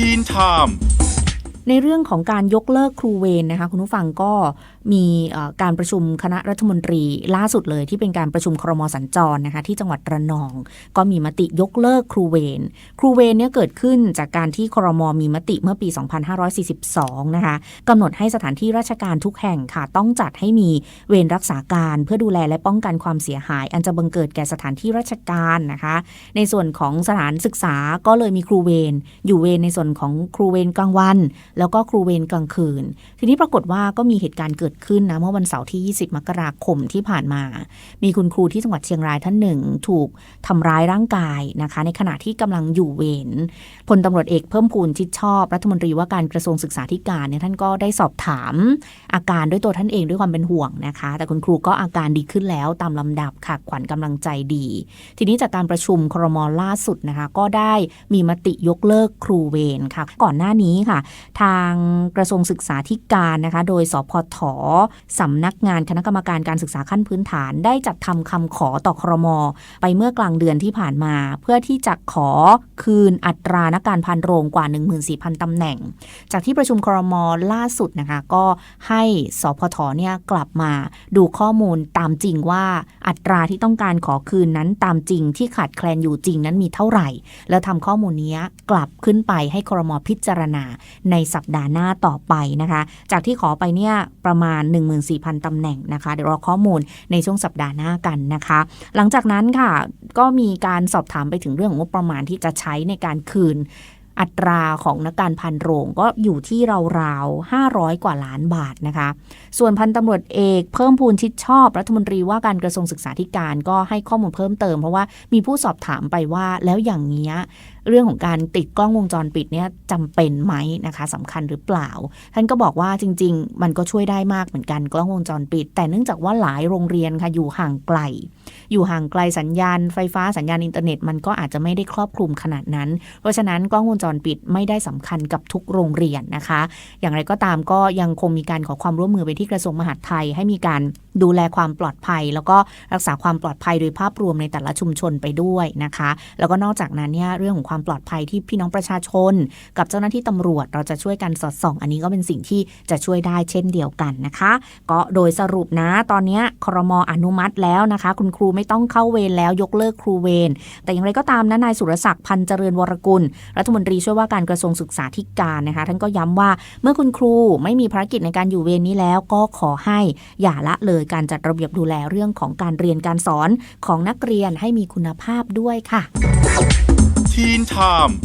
ทีนไทม์ ในเรื่องของการยกเลิกครูเวรนะคะคุณผู้ฟังก็มีการประชุมคณะรัฐมนตรีล่าสุดเลยที่เป็นการประชุมครมสัญจรนะคะที่จังหวัดระนอง ก็มีมติยกเลิกครูเวรครูเวรเนี่ยเกิดขึ้นจากการที่ครมมีมติเมื่อปี 2542 นะคะกำหนดให้สถานที่ราชการทุกแห่งค่ะต้องจัดให้มีเวรรักษาการเพื่อดูแลและป้องกันความเสียหาย อันจะบังเกิดแก่สถานที่ราชการนะคะ ในส่วนของสถานศึกษาก็เลยมีครูเวรอยู่เวรในส่วนของครูเวรกลางวันแล้วก็ครูเวรกลางคืน ทีนี้ปรากฏว่าก็มีเหตุการณ์เกิดขึ้นนะเมื่อวันเสาร์ที่ 20 มกราคมที่ผ่านมา มีคุณครูที่จังหวัดเชียงรายท่านหนึ่ง ถูกทำร้ายร่างกายนะคะ ในขณะที่กำลังอยู่เวรพลตำรวจเอกเพิ่มพูนชิดชอบ รัฐมนตรีว่าการกระทรวงศึกษาธิการเนี่ยท่านก็ได้สอบถามอาการด้วยตัวท่านเองด้วยความเป็นห่วงนะคะ แต่คุณครูก็อาการดีขึ้นแล้วตามลำดับค่ะขวัญกำลังใจดี ทีนี้จากการประชุมครมล่าสุดนะคะ ก็ได้มีมติยกเลิกครูเวรค่ะ ก่อนหน้านี้ค่ะทางกระทรวงศึกษาธิการนะคะ โดยสพทสำนักงานคณะกรรมการการศึกษาขั้นพื้นฐาน ได้จัดทำคำขอต่อครม ไปเมื่อกลางเดือนที่ผ่านมา เพื่อที่จะขอคืนอัตรานักการพันโรงกว่า 14,000ตำแหน่ง จากที่ประชุมครมล่าสุดนะคะ ก็ให้สพทเนี่ยกลับมาดูข้อมูลตามจริงว่าอัตราที่ต้องการขอคืนนั้นตามจริงที่ขาดแคลนอยู่จริงนั้นมีเท่าไหร่ แล้วทำข้อมูลนี้กลับขึ้นไปให้ครมพิจารณาในสัปดาห์หน้าต่อไปนะคะ จากที่ขอไปเนี่ยประมาณ 14,000ตำแหน่งนะคะ เดี๋ยวรอข้อมูลในช่วงสัปดาห์หน้ากันนะคะ หลังจากนั้นค่ะก็มีการสอบถามไปถึงเรื่องของงบประมาณที่จะใช้ในการคืนอัตราของนักการพันโรงก็อยู่ที่ราวๆ 500 กว่าล้านบาทนะคะ ส่วนพันตำรวจเอกเพิ่มพูนชิดชอบรัฐมนตรีว่าการกระทรวงศึกษาธิการก็ให้ข้อมูลเพิ่มเติมเพราะว่ามีผู้สอบถามไปว่าแล้วอย่างเงี้ย เรื่องของการติดกล้องวงจรปิดเนี่ยจำเป็นไหมนะคะสำคัญหรือเปล่า ท่านก็บอกว่าจริง ๆ มันก็ช่วยได้มากเหมือนกันกล้องวงจรปิด แต่เนื่องจากว่าหลายโรงเรียนค่ะอยู่ห่างไกล อยู่ห่างไกลสัญญาณไฟฟ้าสัญญาณอินเทอร์เน็ตมันก็อาจจะไม่ได้ครอบคลุมขนาดนั้น เพราะฉะนั้นกล้องวงจรปิดไม่ได้สำคัญกับทุกโรงเรียนนะคะ อย่างไรก็ตามก็ยังคงมีการขอความร่วมมือไปที่กระทรวงมหาดไทยให้มีการดูแลความปลอดภัย แล้วก็รักษาความปลอดภัยโดยภาพรวมในแต่ละชุมชนไปด้วยนะคะ แล้วก็นอกจากนั้นเนี่ยเรื่องของความความปลอดภัยที่พี่น้องประชาชน กับเจ้าหน้าที่ตำรวจเราจะช่วยกันสอดส่อง อันนี้ก็เป็นสิ่งที่จะช่วยได้เช่นเดียวกันนะคะ ก็โดยสรุปนะตอนนี้ครมอนุมัติแล้วนะคะ คุณครูไม่ต้องเข้าเวรแล้วยกเลิกครูเวรแต่อย่างไรก็ตามนะนายสุรศักดิ์พันเจริญวรกุล รัฐมนตรีช่วยว่าการกระทรวงศึกษาธิการนะคะ ท่านก็ย้ำว่าเมื่อคุณครูไม่มีภารกิจในการอยู่เวรนี้แล้วก็ขอให้อย่าละเลยการจัดระเบียบดูแลเรื่องของการเรียนการสอนของนักเรียนให้มีคุณภาพด้วยค่ะ ทีนไทม์